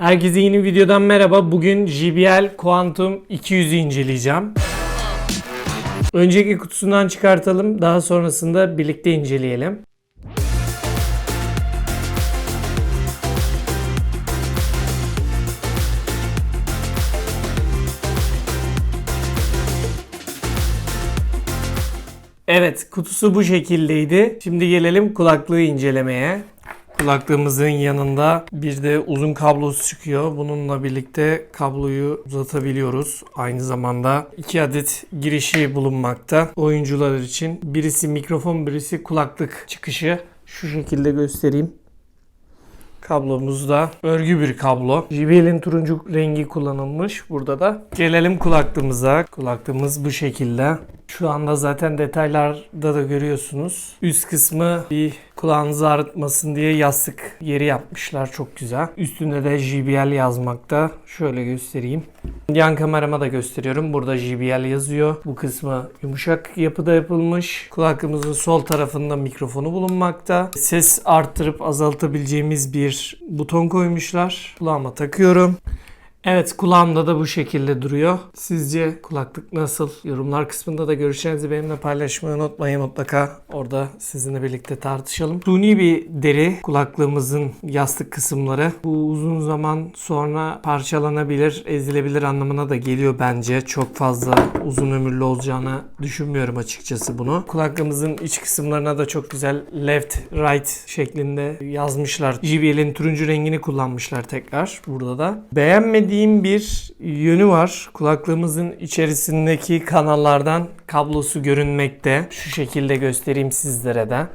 Herkese yeni videodan merhaba. Bugün JBL Quantum 200'ü inceleyeceğim. Önceki kutusundan çıkartalım. Daha sonrasında birlikte inceleyelim. Evet, kutusu bu şekildeydi. Şimdi gelelim kulaklığı incelemeye. Kulaklığımızın yanında bir de uzun kablosu çıkıyor. Bununla birlikte kabloyu uzatabiliyoruz. Aynı zamanda iki adet girişi bulunmakta. Oyuncular için birisi mikrofon, birisi kulaklık çıkışı. Şu şekilde göstereyim. Kablomuz da örgü bir kablo. JBL'in turuncu rengi kullanılmış burada da. Gelelim kulaklığımıza. Kulaklığımız bu şekilde. Şu anda zaten detaylarda da görüyorsunuz. Üst kısmı bir kulağınızı ağrıtmasın diye yastık yeri yapmışlar. Çok güzel. Üstünde de JBL yazmakta. Şöyle göstereyim. Yan kamerama da gösteriyorum. Burada JBL yazıyor. Bu kısmı yumuşak yapıda yapılmış. Kulaklığımızın sol tarafında mikrofonu bulunmakta. Ses arttırıp azaltabileceğimiz bir buton koymuşlar. Kulağıma takıyorum. Evet kulağımda da bu şekilde duruyor. Sizce kulaklık nasıl? Yorumlar kısmında da görüşlerinizi benimle paylaşmayı unutmayın mutlaka. Orada sizinle birlikte tartışalım. Suni bir deri kulaklığımızın yastık kısımları. Bu uzun zaman sonra parçalanabilir, ezilebilir anlamına da geliyor bence. Çok fazla uzun ömürlü olacağını düşünmüyorum açıkçası bunu. Kulaklığımızın iç kısımlarına da çok güzel left right şeklinde yazmışlar. JBL'in turuncu rengini kullanmışlar tekrar burada da. Beğenmediğim bir yönü var. Kulaklığımızın içerisindeki kanallardan kablosu görünmekte. Şu şekilde göstereyim sizlere de.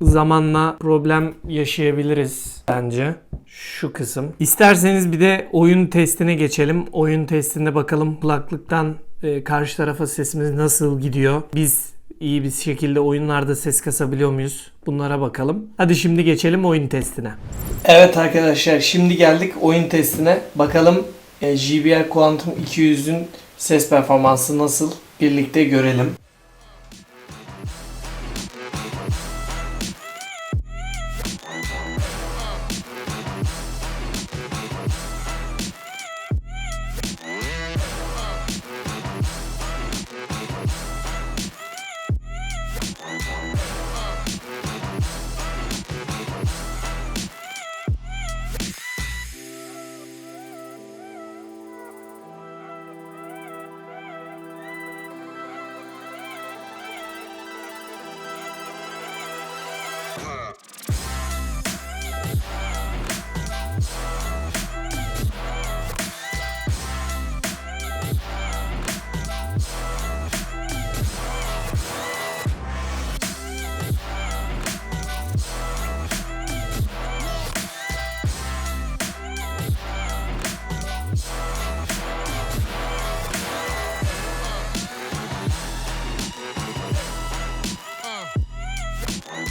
Zamanla problem yaşayabiliriz bence şu kısım. İsterseniz bir de oyun testine geçelim. Oyun testinde bakalım kulaklıktan e, karşı tarafa sesimiz nasıl gidiyor. Biz iyi bir şekilde oyunlarda ses kasabiliyor muyuz? Bunlara bakalım. Hadi şimdi geçelim oyun testine. Evet arkadaşlar şimdi geldik oyun testine. Bakalım e, JBL Quantum 200'ün ses performansı nasıl? Birlikte görelim.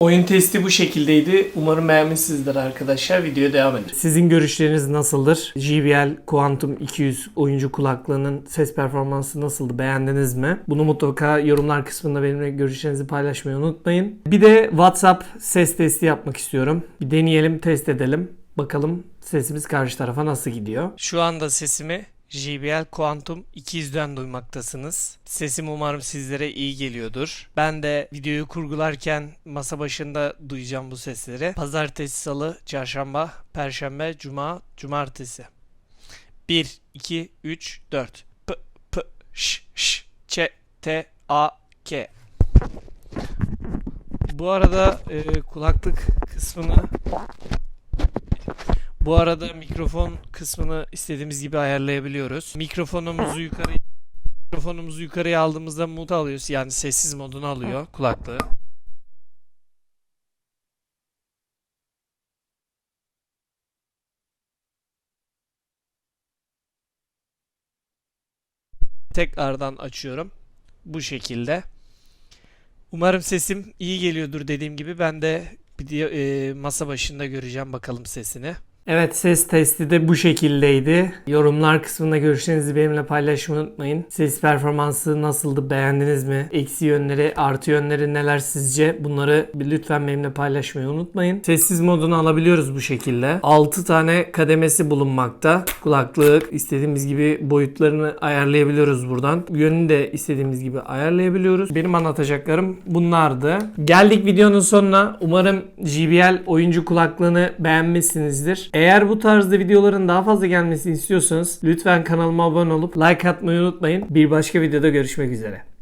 Oyun testi bu şekildeydi. Umarım beğenmişsinizdir arkadaşlar. Videoya devam edelim. Sizin görüşleriniz nasıldır? JBL Quantum 200 oyuncu kulaklığının ses performansı nasıldı? Beğendiniz mi? Bunu mutlaka yorumlar kısmında benimle görüşlerinizi paylaşmayı unutmayın. Bir de WhatsApp ses testi yapmak istiyorum. Bir deneyelim, test edelim. Bakalım sesimiz karşı tarafa nasıl gidiyor. Şu anda sesimi JBL Quantum 200'den duymaktasınız. Sesim umarım sizlere iyi geliyordur. Ben de videoyu kurgularken masa başında duyacağım bu sesleri. Pazartesi, salı, çarşamba, perşembe, cuma, cumartesi. 1, 2, 3, 4. P, P, Ş, Ş, Ç, T, A, K. Bu arada e, kulaklık kısmını bu arada mikrofon kısmını istediğimiz gibi ayarlayabiliyoruz. Mikrofonumuzu yukarı mikrofonumuzu yukarıya aldığımızda mute alıyoruz. Yani sessiz modunu alıyor kulaklığı. Tekrardan açıyorum. Bu şekilde. Umarım sesim iyi geliyordur dediğim gibi. Ben de bir e, masa başında göreceğim bakalım sesini. Evet ses testi de bu şekildeydi. Yorumlar kısmında görüşlerinizi benimle paylaşmayı unutmayın. Ses performansı nasıldı? Beğendiniz mi? Eksi yönleri, artı yönleri neler sizce? Bunları lütfen benimle paylaşmayı unutmayın. Sessiz modunu alabiliyoruz bu şekilde. 6 tane kademesi bulunmakta. Kulaklık istediğimiz gibi boyutlarını ayarlayabiliyoruz buradan. Yönünü de istediğimiz gibi ayarlayabiliyoruz. Benim anlatacaklarım bunlardı. Geldik videonun sonuna. Umarım JBL oyuncu kulaklığını beğenmişsinizdir. Eğer bu tarzda videoların daha fazla gelmesini istiyorsanız lütfen kanalıma abone olup like atmayı unutmayın. Bir başka videoda görüşmek üzere.